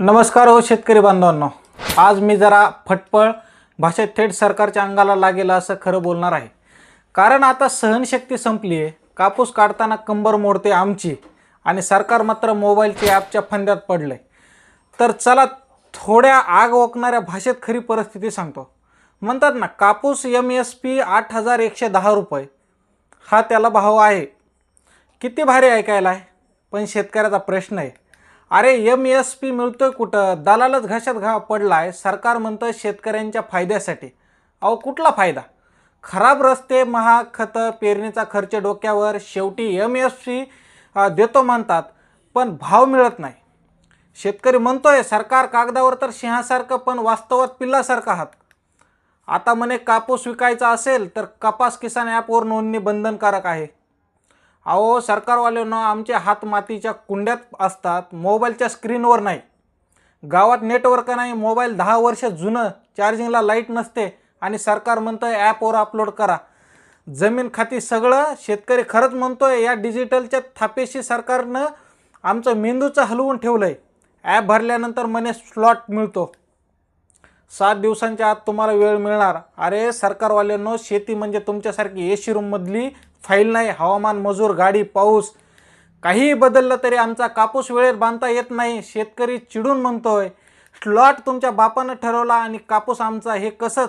नमस्कार हो शेतकरी बांधवांनो. आज मी जरा फटफळ भाषेत थेट सरकारच्या अंगाला लागेल असं खरं बोलणार आहे. कारण आता सहनशक्ती संपली आहे कापूस काढताना कंबर मोडते आमची आणि सरकार मात्र मोबाईलच्या ॲपच्या फंद्यात पडलं आहे तर चला थोड्या आग ओकणाऱ्या भाषेत खरी परिस्थिती सांगतो. म्हणतात ना कापूस एम एस पी आठ हजार एकशे दहा रुपये. हा त्याला भाव आहे. किती भारी ऐकायला आहे पण शेतकऱ्याचा प्रश्न आहे. अरे एम एस पी मिळतोय कुठं? दलालच घशात घा पडला आहे सरकार म्हणतं शेतकऱ्यांच्या फायद्यासाठी. अहो कुठला फायदा? खराब रस्ते महाग खतं पेरणीचा खर्च डोक्यावर शेवटी एम एस पी देतो म्हणतात पण भाव मिळत नाही. शेतकरी म्हणतोय सरकार कागदावर तर सिंहासारखं पण वास्तवात पिल्लासारखं आहात. आता म्हणे कापूस विकायचा असेल तर कपास किसान ॲपवर नोंदणी बंधनकारक आहे. अहो सरकारवाल्यांना आमचे हात मातीच्या कुंड्यात असतात मोबाईलच्या स्क्रीनवर नाही. गावात नेटवर्क नाही मोबाईल दहा वर्ष जुनं चार्जिंगला लाइट नसते आणि सरकार म्हणतं ॲपवर अपलोड करा. जमीन खाती सगळं शेतकरी खरंच म्हणतोय या डिजिटलच्या थापेशी सरकारनं आमचं मेंदूचं हलवून ठेवलं आहे ॲप भरल्यानंतर मने स्लॉट मिळतो. सात दिवसांच्या आत तुम्हाला वेळ मिळणार. अरे सरकारवाल्यांनो शेती म्हणजे तुमच्यासारखी एसी रूममधली फाईल नाही हवामान मजूर गाडी पाऊस. काहीही बदललं तरी आमचा कापूस वेळेत बांधता येत नाही. शेतकरी चिडून म्हणतोय स्लॉट तुमच्या बापानं ठरवला आणि कापूस आमचा हे कसं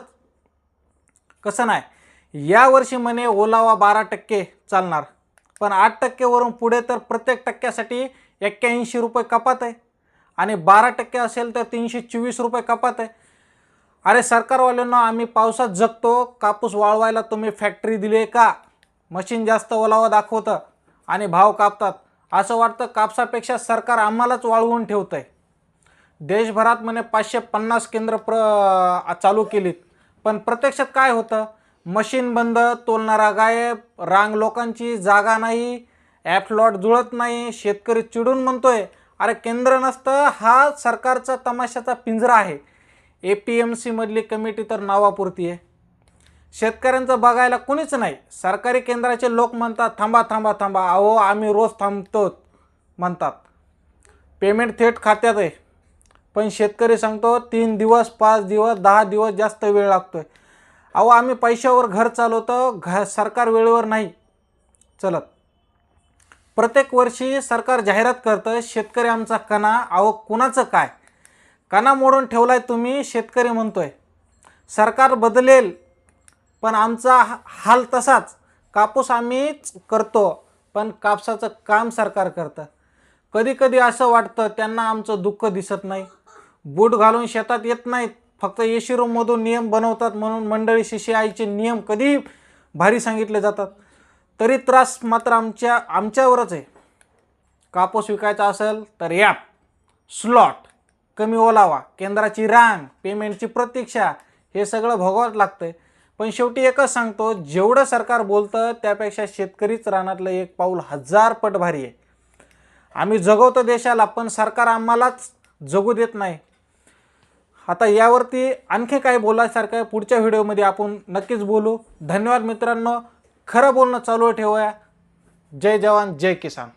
कसं नाही. यावर्षी म्हणे ओलावा बारा टक्के चालणार. पण आठ टक्केवरून पुढे तर प्रत्येक टक्क्यासाठी एक्क्याऐंशी रुपये कपात आहे. आणि बारा टक्के असेल तर तीनशे चोवीस रुपये कपात आहे. अरे सरकारवाल्यांना आम्ही पावसात जगतो कापूस वाळवायला तुम्ही फॅक्टरी दिली आहे का? मशीन जास्त ओलावा दाखवतं आणि भाव कापतात. असं वाटतं कापसापेक्षा सरकार आम्हालाच वाळवून ठेवतं आहे देशभरात म्हणे पाचशे पन्नास केंद्र प्र चालू केलीत. पण प्रत्यक्षात काय होतं? मशीन बंद तोलणारा गायब रांग लोकांची जागा नाही ॲफलॉट जुळत नाही शेतकरी चिडून म्हणतोय अरे केंद्र नसतं हा सरकारचा तमाशाचा पिंजरा आहे. ए पी एम सीमधली कमिटी तर नावापुरती आहे. शेतकऱ्यांचं बघायला कुणीच नाही. सरकारी केंद्राचे लोक म्हणतात थांबा थांबा थांबा. अहो आम्ही रोज थांबतो म्हणतात. पेमेंट थेट खात्यात आहे. पण शेतकरी सांगतो तीन दिवस पाच दिवस दहा दिवस जास्त वेळ लागतोय. अहो आम्ही पैशावर घर चालवतो घ सरकार वेळेवर नाही चलत. प्रत्येक वर्षी सरकार जाहिरात करतं शेतकरी आमचा कणा अहो कुणाचं काय? काना मोडून ठेवलाय तुम्ही शेतकरी म्हणतोय. सरकार बदलेल पण आमचा हा- हाल तसाच. कापूस आम्हीच करतो पण कापसाचं काम सरकार करतं. कधी कधी असं वाटतं त्यांना आमचं दुःख दिसत नाही. बूट घालून शेतात येत नाहीत. फक्त एसी रूममधून नियम बनवतात म्हणून मंडळी शिशी आईचे नियम कधी भारी सांगितले जातात. तरी त्रास मात्र आमच्या आमच्यावरच आहे. कापूस विकायचा असेल तर ॲप स्लॉट कमी ओलावा केंद्राची रांग पेमेंटची प्रतीक्षा हे सगळं भोगावंच लागतं पण शेवटी एकच सांगतो जेवढं सरकार बोलतं त्यापेक्षा शेतकरीच रानातलं एक पाऊल हजार पट भारी आहे. आम्ही जगवतो देशाला पण सरकार आम्हालाच जगू देत नाही. आता यावरती आणखी काही बोलायसारखं आहे पुढच्या व्हिडिओमध्ये आपण नक्कीच बोलू. धन्यवाद मित्रांनो. खरं बोलणं चालू ठेवूया. जय जवान जय किसान.